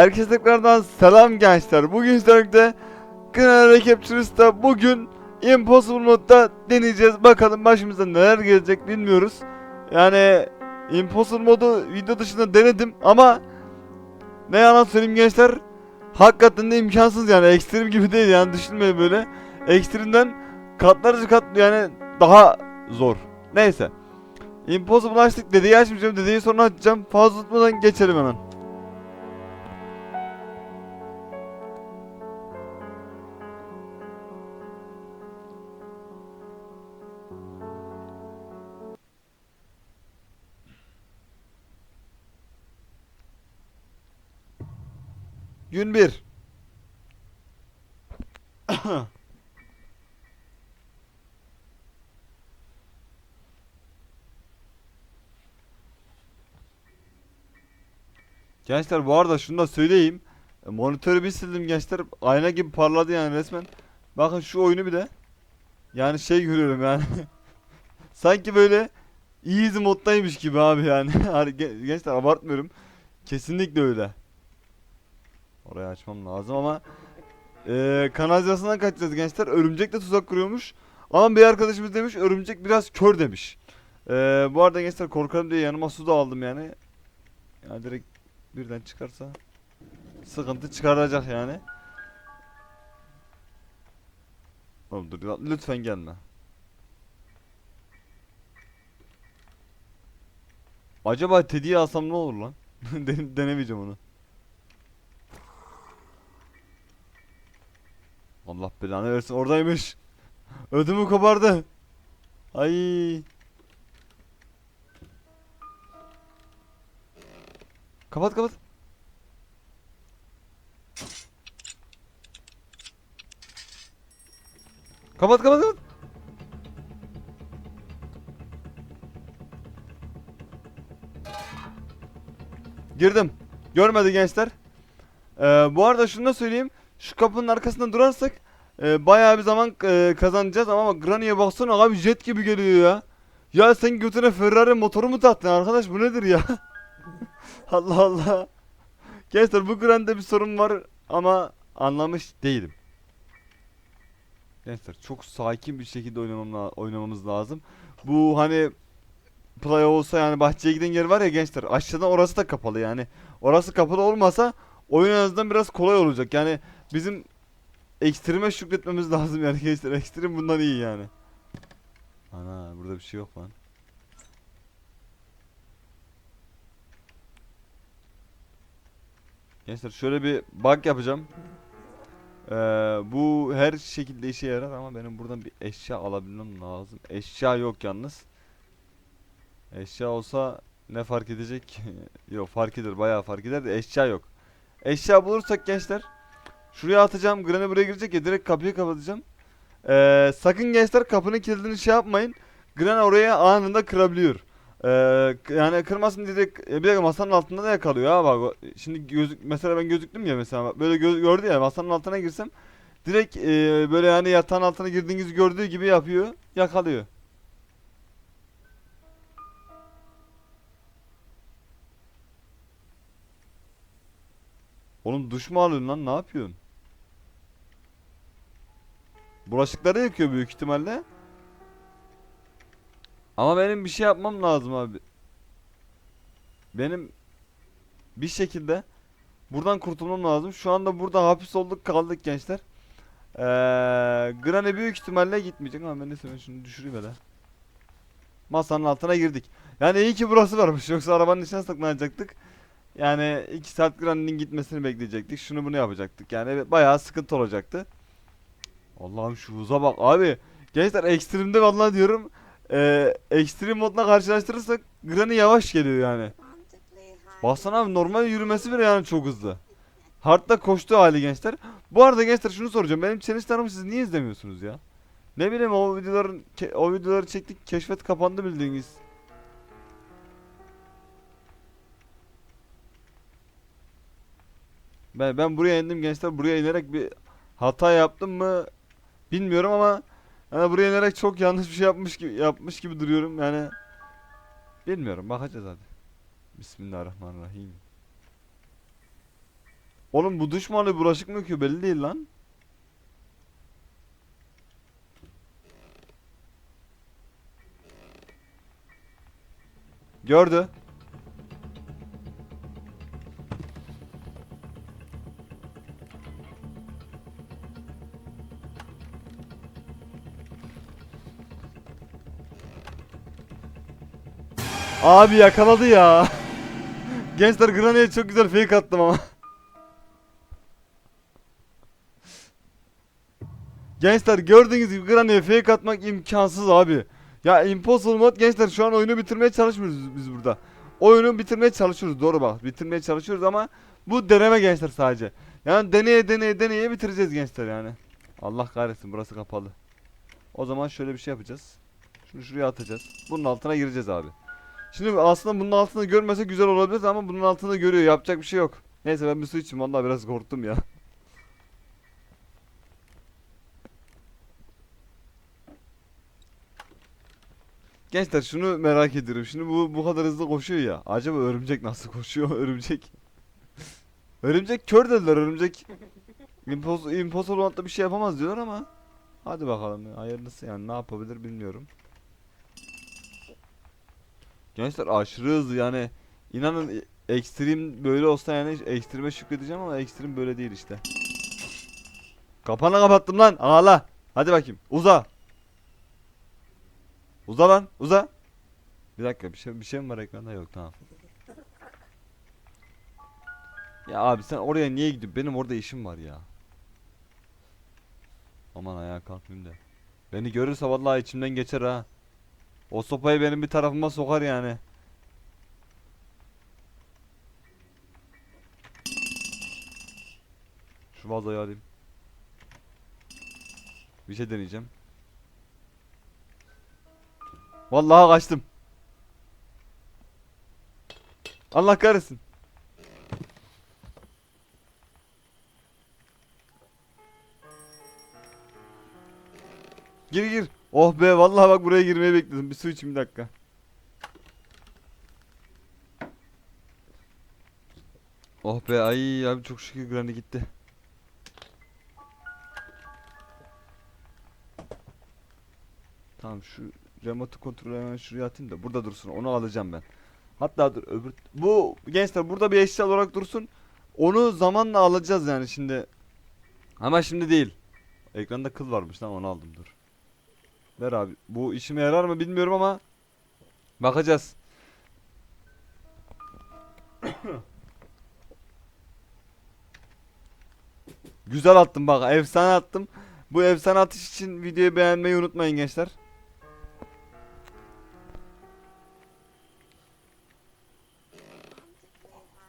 Herkese tekrardan selam gençler. Bugün sizlerle Grand Recaptures'ta bugün Impossible modda deneyeceğiz. Bakalım başımıza neler gelecek bilmiyoruz. Yani Impossible modu video dışında denedim ama ne yalan söyleyeyim gençler hakikaten de imkansız yani ekstrem gibi değil yani düşünmeyin böyle. Ekstremden katlarca kat yani daha zor. Neyse. Impossible açtık dedeyi açmayacağım dedeyi sonra açacağım. Fazla tutmadan geçelim hemen. Gün 1. Gençler bu arada şunu da söyleyeyim. E, Monitörü bir sildim gençler. Ayna gibi parladı yani resmen. Bakın şu oyunu bir de. Yani şey görüyorum yani. Sanki böyle easy moddaymış gibi abi yani. Gen- Gençler abartmıyorum. Kesinlikle öyle. Orayı açmam lazım ama eee kanalizasyondan kaçacağız gençler. Örümcek de tuzak kuruyormuş. Ama bir arkadaşımız demiş örümcek biraz kör demiş. Eee, bu arada gençler korkarım diye yanıma su da aldım yani. Yani direkt birden çıkarsa sıkıntı çıkaracak yani. Oğlum dur lütfen gelme. Acaba Teddy'yi alsam ne olur lan? Den- Denemeyeceğim onu. Allah belanı versin oradaymış. Ödümü kopardı. Ay. Kapat kapat. Kapat kapat kapat. Girdim. Görmedi gençler. Ee, bu arada şunu da söyleyeyim. Şu kapının arkasında durarsak e, bayağı bir zaman e, kazanacağız ama Granny'e baksana abi jet gibi geliyor ya. Ya sen götüne Ferrari motoru mu taktın arkadaş bu nedir ya? Allah Allah. Gençler bu Granny'de bir sorun var ama anlamış değilim. Gençler çok sakin bir şekilde oynamam oynamamız lazım. Bu hani play olsa yani bahçeye giden yer var ya gençler aşağıdan orası da kapalı yani. Orası kapalı olmasa oyun en azından biraz kolay olacak. Yani bizim ekstreme şükretmemiz lazım yani gençler. Ekstrem bundan iyi yani. Ana burada bir şey yok lan. Gençler şöyle bir bug yapacağım. Ee, bu her şekilde işe yarar ama benim buradan bir eşya alabilmem lazım. Eşya yok yalnız. Eşya olsa ne fark edecek? yok fark eder bayağı fark eder de eşya yok. Eşya bulursak gençler şuraya atacağım. Granny buraya girecek ya direkt kapıyı kapatacağım. Ee, sakın gençler kapının kilidini şey yapmayın. Granny oraya anında kırabiliyor. Ee, yani kırmasın diye direkt- e, bir dakika masanın altında da yakalıyor ha bak. Şimdi gözük mesela ben gözüktüm ya mesela bak, böyle gö- gördü ya masanın altına girsem direkt e, böyle yani yatağın altına girdiğinizi gördüğü gibi yapıyor, yakalıyor. Oğlum duş mu alıyorsun lan ne yapıyorsun? Bulaşıkları yıkıyor büyük ihtimalle. Ama benim bir şey yapmam lazım abi. Benim bir şekilde buradan kurtulmam lazım. Şu anda burada hapis olduk kaldık gençler. Ee, Granny büyük ihtimalle gitmeyecek ama ben neyse ben şunu düşüreyim hele. Masanın altına girdik. Yani iyi ki burası varmış yoksa arabanın içine saklanacaktık. Yani 2 saat Granny'nin gitmesini bekleyecektik. Şunu bunu yapacaktık. Yani bayağı sıkıntı olacaktı. Allah'ım şu hıza bak abi. Gençler ekstremde vallahi diyorum. Eee ekstrem modla karşılaştırırsak Granny yavaş geliyor yani. Baksana abi normal yürümesi bile yani çok hızlı. Hard'da koştuğu hali gençler. Bu arada gençler şunu soracağım. Benim challenge'larımı siz niye izlemiyorsunuz ya? Ne bileyim o videoların o videoları çektik keşfet kapandı bildiğiniz. Ben ben buraya indim gençler. Buraya inerek bir hata yaptım mı bilmiyorum ama yani buraya inerek çok yanlış bir şey yapmış gibi yapmış gibi duruyorum. Yani bilmiyorum bakacağız hadi. Bismillahirrahmanirrahim. Oğlum bu duş mu bulaşık mı yıkıyor belli değil lan. Gördü. Abi yakaladı ya. Gençler Granny'e çok güzel fake attım ama. Gençler gördüğünüz gibi Granny'e fake atmak imkansız abi. Ya impossible mod gençler şu an oyunu bitirmeye çalışmıyoruz biz burada. Oyunu bitirmeye çalışıyoruz doğru bak bitirmeye çalışıyoruz ama bu deneme gençler sadece. Yani deneye deneye deneye bitireceğiz gençler yani. Allah kahretsin burası kapalı. O zaman şöyle bir şey yapacağız. Şunu şuraya atacağız. Bunun altına gireceğiz abi. Şimdi aslında bunun altında görmese güzel olabilir ama bunun altında görüyor. Yapacak bir şey yok. Neyse ben bir su içeyim. Vallahi biraz korktum ya. Gençler şunu merak ediyorum. Şimdi bu bu kadar hızlı koşuyor ya. Acaba örümcek nasıl koşuyor? Örümcek. örümcek kör dediler. Örümcek impos impostor bir şey yapamaz diyorlar ama hadi bakalım. Hayırlısı yani ne yapabilir bilmiyorum. Gençler aşırı hızlı yani inanın ekstrem böyle olsa yani ekstreme şükredeceğim ama ekstrem böyle değil işte. Kapağını kapattım lan ağla. Hadi bakayım uza. Uza lan uza. Bir dakika bir şey bir şey mi var ekranda yok tamam. Ya abi sen oraya niye gidiyorsun? Benim orada işim var ya. Aman ayağa kalkmayayım da. Beni görürse vallahi içimden geçer ha. O sopayı benim bir tarafıma sokar yani. Şu vazoyu alayım. Bir şey deneyeceğim. Vallahi kaçtım. Allah kahretsin. Gir gir. Oh be vallahi bak buraya girmeyi bekledim. Bir su içeyim bir dakika. Oh be ay abi çok şükür Granny gitti. Tamam şu remote kontrolü hemen şuraya atayım da burada dursun. Onu alacağım ben. Hatta dur öbür bu gençler burada bir eşya olarak dursun. Onu zamanla alacağız yani şimdi. Ama şimdi değil. Ekranda kıl varmış tamam onu aldım dur. Ver abi. Bu işime yarar mı bilmiyorum ama bakacağız. Güzel attım bak efsane attım. Bu efsane atış için videoyu beğenmeyi unutmayın gençler.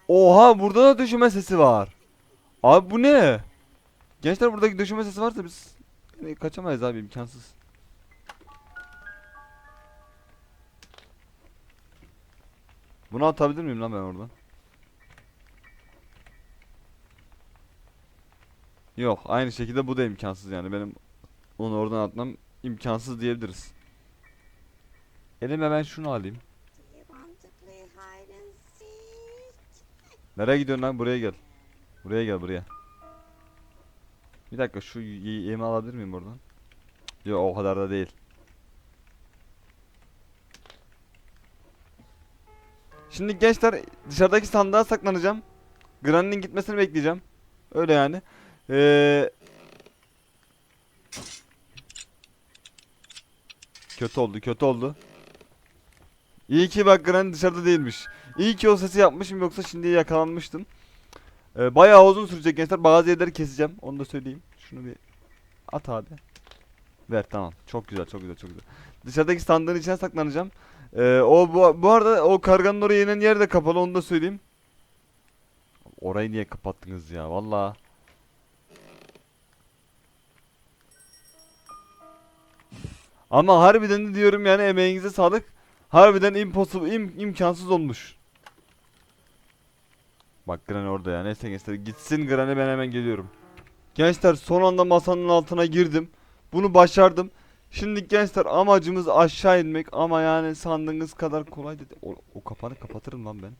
Oha burada da düşme sesi var. Abi bu ne? Gençler buradaki düşme sesi varsa biz kaçamayız abi imkansız. Bunu atabilir miyim lan ben oradan? Yok aynı şekilde bu da imkansız yani benim onu oradan atmam imkansız diyebiliriz. Elime ben şunu alayım. Nereye gidiyorsun lan buraya gel. Buraya gel buraya. Bir dakika şu yemi alabilir miyim oradan? Yok o kadar da değil. Şimdi gençler dışarıdaki sandığa saklanacağım. Granny'nin gitmesini bekleyeceğim. Öyle yani. Ee... Kötü oldu, kötü oldu. İyi ki bak Granny dışarıda değilmiş. İyi ki o sesi yapmışım yoksa şimdi yakalanmıştım. Ee, bayağı uzun sürecek gençler. Bazı yerleri keseceğim. Onu da söyleyeyim. Şunu bir at abi. Ver tamam. Çok güzel, çok güzel, çok güzel. Dışarıdaki sandığın içine saklanacağım. Ee, o bu, bu arada o karganın oraya inen yer de kapalı onu da söyleyeyim. Orayı niye kapattınız ya? Vallahi. Ama harbiden de diyorum yani emeğinize sağlık. Harbiden impossible, im, imkansız olmuş. Bak Granny orada ya. Neyse gençler gitsin Granny ben hemen geliyorum. Gençler son anda masanın altına girdim. Bunu başardım. Şimdi gençler amacımız aşağı inmek ama yani sandığınız kadar kolay değil. O, o kapanı kapatırım lan ben.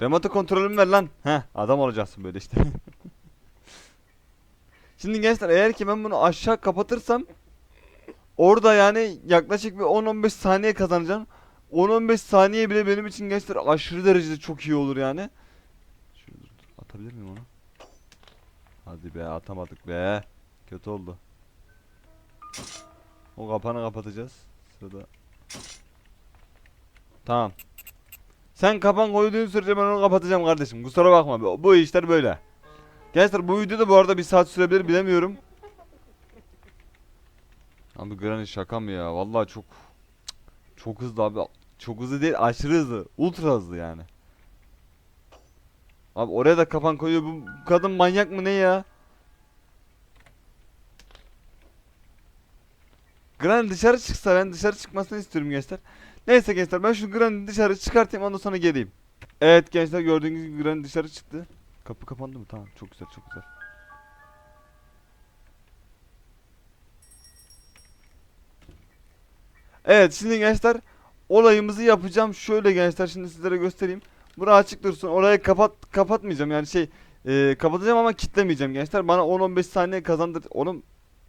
Remote kontrolümü ver lan. Heh adam olacaksın böyle işte. Şimdi gençler eğer ki ben bunu aşağı kapatırsam orada yani yaklaşık bir 10-15 saniye kazanacağım. 10-15 saniye bile benim için gençler aşırı derecede çok iyi olur yani. Şunu atabilir miyim onu? Hadi be atamadık be. Kötü oldu. O kapağını kapatacağız. Sırada. Tamam. Sen kapan koyduğun sürece ben onu kapatacağım kardeşim. Kusura bakma. Bu, işler böyle. Gençler bu video da bu arada bir saat sürebilir bilemiyorum. Abi Granny şaka mı ya? Vallahi çok çok hızlı abi. Çok hızlı değil, aşırı hızlı. Ultra hızlı yani. Abi oraya da kapan koyuyor. Bu kadın manyak mı ne ya? Granny dışarı çıksa ben dışarı çıkmasını istiyorum gençler. Neyse gençler ben şu Granny'i dışarı çıkartayım ondan sonra geleyim. Evet gençler gördüğünüz gibi Granny dışarı çıktı. Kapı kapandı mı? Tamam çok güzel çok güzel. Evet şimdi gençler olayımızı yapacağım. Şöyle gençler şimdi sizlere göstereyim. Bura açık dursun. Orayı kapat kapatmayacağım. Yani şey e, kapatacağım ama kitlemeyeceğim gençler. Bana 10-15 saniye kazandır. Oğlum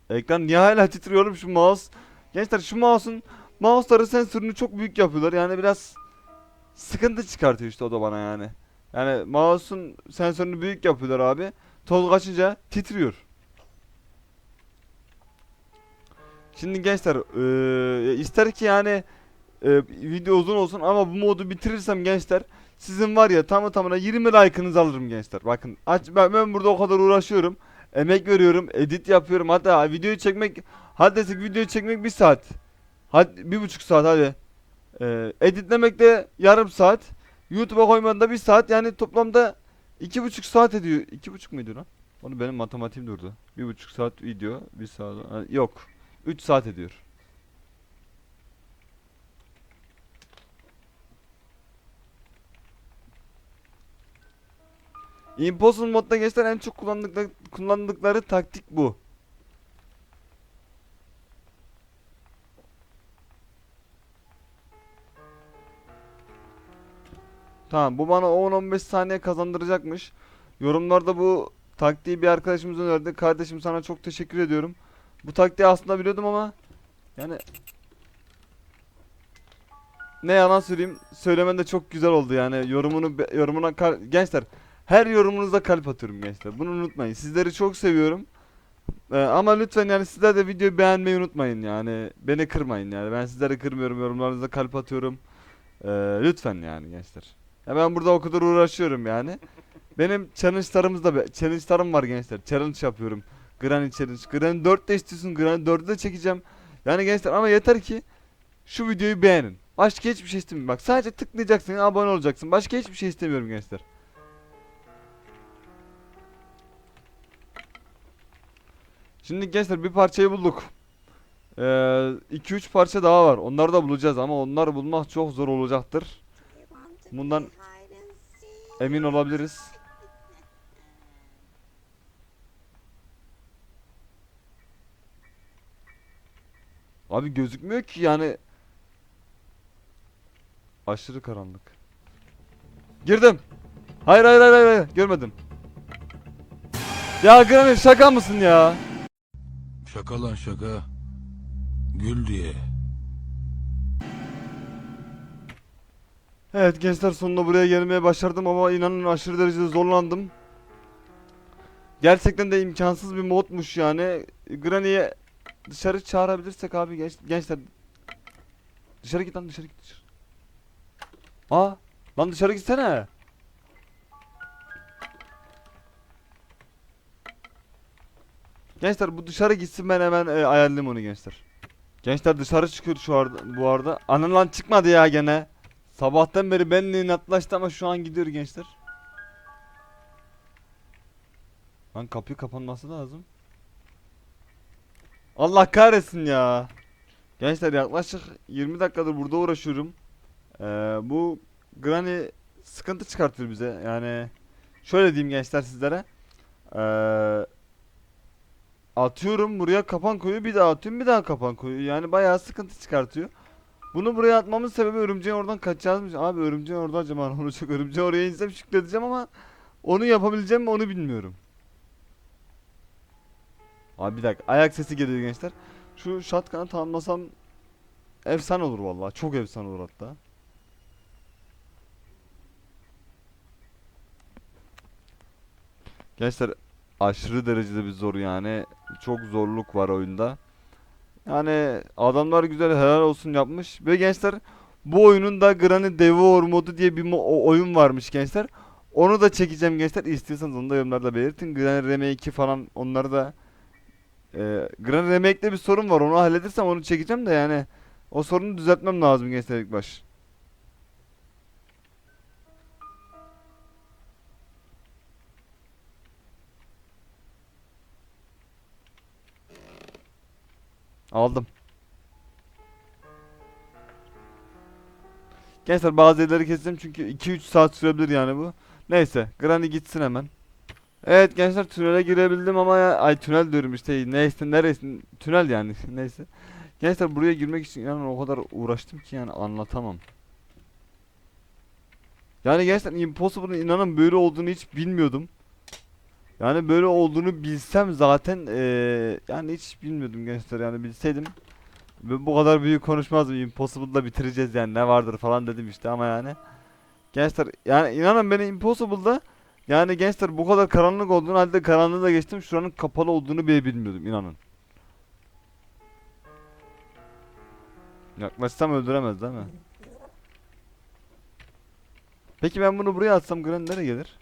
ekran niye hala titriyorum şu mouse. Gençler şu mouse'un mouse'ları sensörünü çok büyük yapıyorlar. Yani biraz sıkıntı çıkartıyor işte o da bana yani. Yani mouse'un sensörünü büyük yapıyorlar abi. Toz kaçınca titriyor. Şimdi gençler eee, ister ki yani eee, video uzun olsun ama bu modu bitirirsem gençler sizin var ya tamı tamına 20 like'ınızı alırım gençler. Bakın aç ben, ben burada o kadar uğraşıyorum. Emek veriyorum, edit yapıyorum. Hatta videoyu çekmek hadi desek videoyu çekmek bir saat. Hadi bir buçuk saat hadi. Eee editlemek de yarım saat. YouTube'a koymadan da bir saat yani toplamda iki buçuk saat ediyor. İki buçuk muydu lan? Onu benim matematiğim durdu. Bir buçuk saat video, bir saat ha, yok. 3 saat ediyor. Impossible modda gençler en çok kullandıkları, kullandıkları taktik bu. Tamam bu bana 10-15 saniye kazandıracakmış. Yorumlarda bu taktiği bir arkadaşımız önerdi. Kardeşim sana çok teşekkür ediyorum. Bu taktiği aslında biliyordum ama yani ne yalan söyleyeyim söylemen de çok güzel oldu yani yorumunu yorumuna gençler her yorumunuza kalp atıyorum gençler bunu unutmayın sizleri çok seviyorum Ee, ama lütfen yani sizler de videoyu beğenmeyi unutmayın yani beni kırmayın yani ben sizleri kırmıyorum yorumlarınıza kalp atıyorum Ee, lütfen yani gençler ya ben burada o kadar uğraşıyorum yani benim challenge'larımız da challenge'larım var gençler challenge yapıyorum Granny Challenge. Granny 4 de istiyorsun. Granny 4'ü de çekeceğim. Yani gençler ama yeter ki şu videoyu beğenin. Başka hiçbir şey istemiyorum. Bak sadece tıklayacaksın, abone olacaksın. Başka hiçbir şey istemiyorum gençler. Şimdi gençler bir parçayı bulduk. 2-3 parça daha var. Onları da bulacağız ama onları bulmak çok zor olacaktır. Bundan emin olabiliriz. Abi gözükmüyor ki yani. Aşırı karanlık. Girdim. Hayır hayır hayır hayır, görmedim. Ya Granny şaka mısın ya? Şaka lan şaka. Gül diye. Evet gençler sonunda buraya gelmeye başardım ama inanın aşırı derecede zorlandım. Gerçekten de imkansız bir modmuş yani. Granny'e dışarı çağırabilirsek abi genç, gençler. Dışarı git lan dışarı git dışarı. Aa lan dışarı gitsene. Gençler bu dışarı gitsin ben hemen e, ayarlayayım onu gençler. Gençler dışarı çıkıyor şu arada bu arada. Anan lan çıkmadı ya gene. Sabahtan beri benimle inatlaştı ama şu an gidiyor gençler. Lan kapı kapanması lazım. Allah kahretsin ya. Gençler yaklaşık 20 dakikadır burada uğraşıyorum. Ee, bu Granny sıkıntı çıkartıyor bize. Yani şöyle diyeyim gençler sizlere. Ee, atıyorum buraya kapan koyuyor bir daha atıyorum bir daha kapan koyuyor. Yani bayağı sıkıntı çıkartıyor. Bunu buraya atmamın sebebi örümceğin oradan kaçacağımız. Abi örümceğin orada acaba ne olacak? Örümceği oraya insem şükredeceğim ama onu yapabileceğim mi onu bilmiyorum. Abi bir dakika ayak sesi geliyor gençler. Şu shotgun'ı tamamlasam efsane olur vallahi. Çok efsane olur hatta. Gençler aşırı derecede bir zor yani. Çok zorluk var oyunda. Yani adamlar güzel helal olsun yapmış. Ve gençler bu oyunun da Granny Devour modu diye bir mo- oyun varmış gençler. Onu da çekeceğim gençler. İstiyorsanız onu da yorumlarda belirtin. Granny Remake 2 falan onları da e, Granny Remake'de bir sorun var. Onu halledersem onu çekeceğim de yani o sorunu düzeltmem lazım gençler ilk baş. Aldım. Gençler bazı yerleri keseceğim çünkü 2-3 saat sürebilir yani bu. Neyse Granny gitsin hemen. Evet gençler tünele girebildim ama ya, ay tünel diyorum işte neyse neresi tünel yani neyse. Gençler buraya girmek için yani o kadar uğraştım ki yani anlatamam. Yani gerçekten Impossible'ın inanın böyle olduğunu hiç bilmiyordum. Yani böyle olduğunu bilsem zaten eee, yani hiç bilmiyordum gençler yani bilseydim bu kadar büyük konuşmazdım. Impossible'da bitireceğiz yani ne vardır falan dedim işte ama yani. Gençler yani inanın beni Impossible'da yani gençler bu kadar karanlık olduğunu halde karanlığı da geçtim şuranın kapalı olduğunu bile bilmiyordum inanın. Yaklaşsam öldüremez değil mi? Peki ben bunu buraya atsam Gren nereye gelir?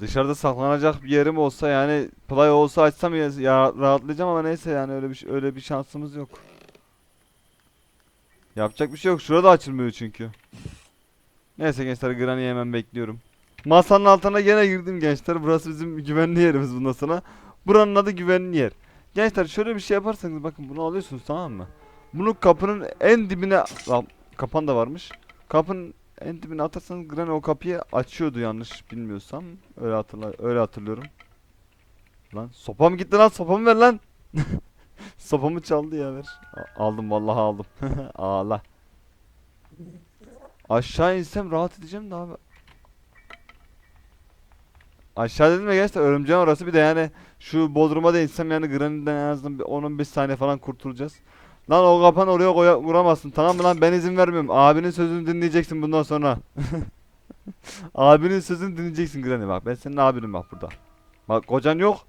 Dışarıda saklanacak bir yerim olsa yani play olsa açsam ya, ya rahatlayacağım ama neyse yani öyle bir öyle bir şansımız yok. Yapacak bir şey yok. Şurada açılmıyor çünkü. Neyse gençler Granny'i hemen bekliyorum. Masanın altına gene girdim gençler. Burası bizim güvenli yerimiz bundan sonra. Buranın adı güvenli yer. Gençler şöyle bir şey yaparsanız bakın bunu alıyorsunuz tamam mı? Bunu kapının en dibine Lan, kapan da varmış. Kapının en dibine atarsanız Granny o kapıyı açıyordu yanlış bilmiyorsam. Öyle hatırla öyle hatırlıyorum. Lan sopam gitti lan sopamı ver lan. Sopamı çaldı ya ver. A- aldım vallahi aldım. Ağla. Aşağı insem rahat edeceğim de abi. Aşağı dedim ya gerçekten örümceğin orası bir de yani şu Bodrum'a da insem yani Granny'den en azından bir 10-15 saniye falan kurtulacağız. Lan o kapan oraya koya kuramazsın tamam mı lan ben izin vermiyorum. Abinin sözünü dinleyeceksin bundan sonra. Abinin sözünü dinleyeceksin Granny bak ben senin abinim bak burada. Bak kocan yok.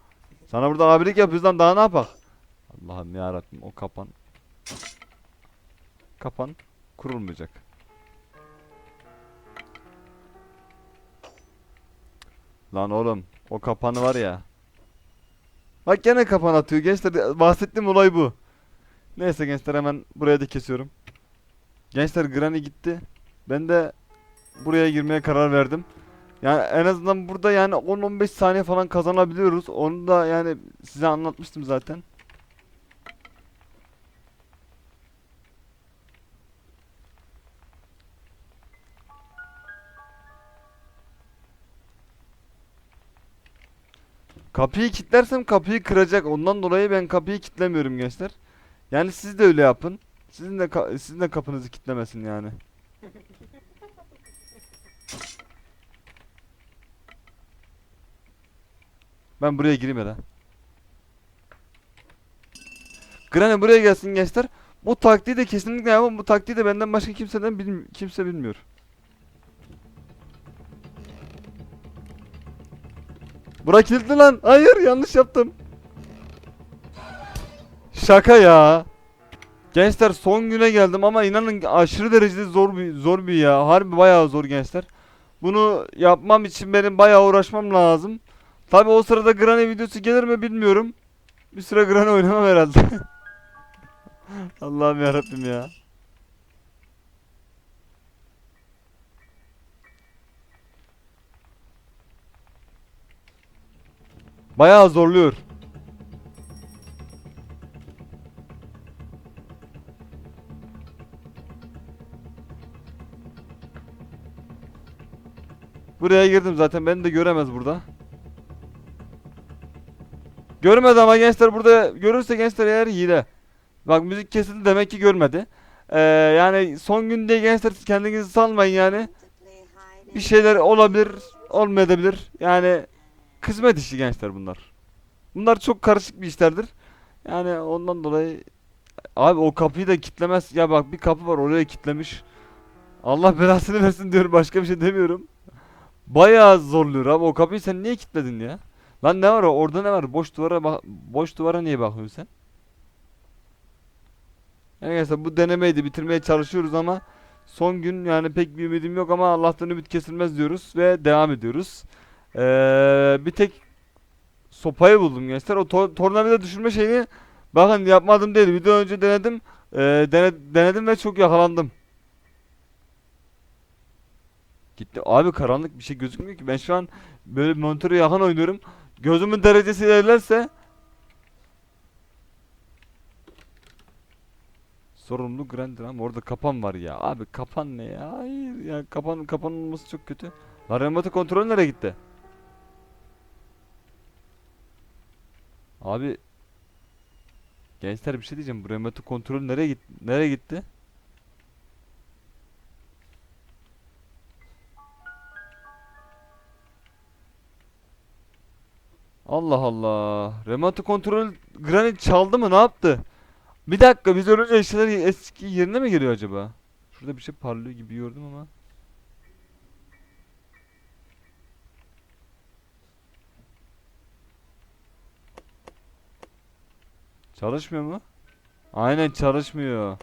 Sana burada abilik yapıyoruz lan daha ne yapak? Allah'ım ya Rabbim o kapan. Kapan kurulmayacak. Lan oğlum o kapanı var ya. Bak gene kapan atıyor gençler bahsettiğim olay bu. Neyse gençler hemen buraya da kesiyorum. Gençler Granny gitti. Ben de buraya girmeye karar verdim. Yani en azından burada yani 10-15 saniye falan kazanabiliyoruz. Onu da yani size anlatmıştım zaten. Kapıyı kilitlersem kapıyı kıracak. Ondan dolayı ben kapıyı kilitlemiyorum gençler. Yani siz de öyle yapın. Sizin de sizin de kapınızı kilitlemesin yani. Ben buraya gireyim hele. Granny buraya gelsin gençler. Bu taktiği de kesinlikle yapın. Bu taktiği de benden başka kimseden bilmi kimse bilmiyor. Bura kilitli lan. Hayır yanlış yaptım. Şaka ya. Gençler son güne geldim ama inanın aşırı derecede zor bir zor bir ya. Harbi bayağı zor gençler. Bunu yapmam için benim bayağı uğraşmam lazım. Tabi o sırada Granny videosu gelir mi bilmiyorum. Bir süre Granny oynamam herhalde. Allah'ım yarabbim ya. Bayağı zorluyor. Buraya girdim zaten beni de göremez burada. Görmedi ama gençler burada görürse gençler eğer hile. Bak müzik kesildi demek ki görmedi. Ee, yani son gün diye gençler kendinizi salmayın yani. Bir şeyler olabilir, olmayabilir. Yani kısmet işi gençler bunlar. Bunlar çok karışık bir işlerdir. Yani ondan dolayı abi o kapıyı da kitlemez. Ya bak bir kapı var oraya kitlemiş. Allah belasını versin diyorum başka bir şey demiyorum. Bayağı zorluyor abi o kapıyı sen niye kilitledin ya? Lan ne var orada ne var? Boş duvara bak boş duvara niye bakıyorsun sen? Arkadaşlar bu denemeydi bitirmeye çalışıyoruz ama son gün yani pek bir ümidim yok ama Allah'tan ümit kesilmez diyoruz ve devam ediyoruz. Ee, bir tek sopayı buldum gençler. O tor tornavida düşürme şeyini bakın yapmadım değil. Video önce denedim. Ee, dene- denedim ve çok yakalandım. Gitti. Abi karanlık bir şey gözükmüyor ki. Ben şu an böyle monitörü yakın oynuyorum. Gözümün derecesi ilerlerse Sorumlu Grandin ama orada kapan var ya. Abi kapan ne ya? Hayır ya kapan kapan olması çok kötü. Lan kontrol nereye gitti? Abi Gençler bir şey diyeceğim. Bu remote kontrol nereye git nereye gitti? Allah Allah. Remote kontrol Granny çaldı mı? Ne yaptı? Bir dakika biz ölünce eşyalar eski yerine mi geliyor acaba? Şurada bir şey parlıyor gibi gördüm ama. Çalışmıyor mu? Aynen çalışmıyor.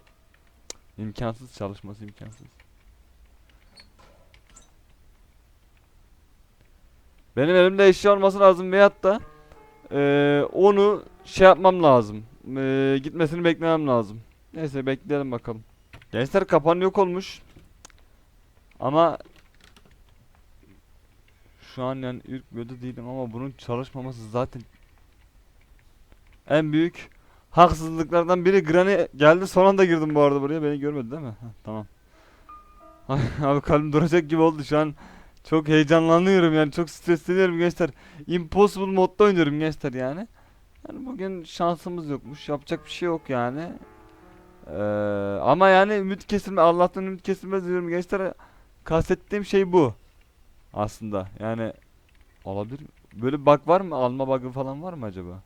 İmkansız çalışması imkansız. Benim elimde eşya olması lazım veyahut da eee, onu şey yapmam lazım. Eee, gitmesini beklemem lazım. Neyse bekleyelim bakalım. Gençler kapan yok olmuş. Ama şu an yani ürkmüyordu değilim ama bunun çalışmaması zaten en büyük haksızlıklardan biri. Granny geldi son anda girdim bu arada buraya beni görmedi değil mi? Heh, tamam. Abi kalbim duracak gibi oldu şu an. Çok heyecanlanıyorum yani çok stresleniyorum gençler. Impossible modda oynuyorum gençler yani. Yani bugün şansımız yokmuş. Yapacak bir şey yok yani. Ee, ama yani ümit kesilme Allah'tan ümit kesilmez diyorum gençler. Kastettiğim şey bu. Aslında yani olabilir. mi? Böyle bug var mı? Alma bug'ı falan var mı acaba?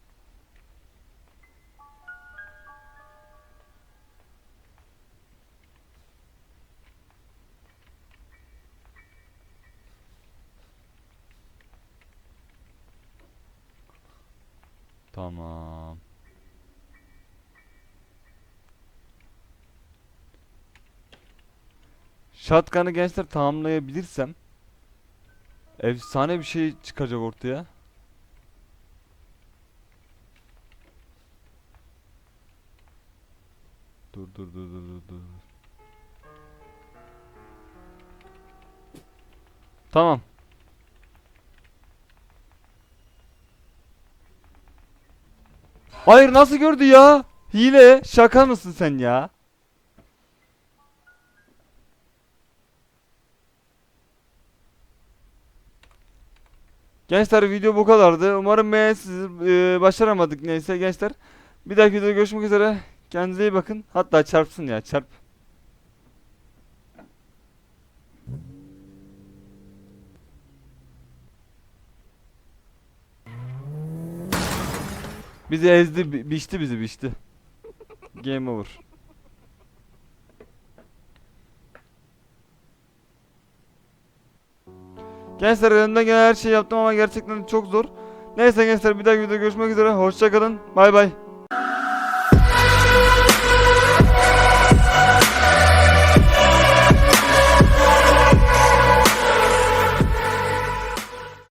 Tamam. Shotgun'ı gençler tamamlayabilirsem efsane bir şey çıkacak ortaya. Dur dur dur dur dur dur. Tamam. Hayır nasıl gördü ya? Hile. Şaka mısın sen ya? Gençler video bu kadardı. Umarım beğenirsiniz. Ee, başaramadık neyse gençler. Bir dahaki videoda görüşmek üzere. Kendinize iyi bakın. Hatta çarpsın ya çarp. Bizi ezdi, bi- biçti bizi biçti. Game over. Gençler elimden gelen her şeyi yaptım ama gerçekten çok zor. Neyse gençler bir dahaki videoda görüşmek üzere. Hoşçakalın. Bay bay.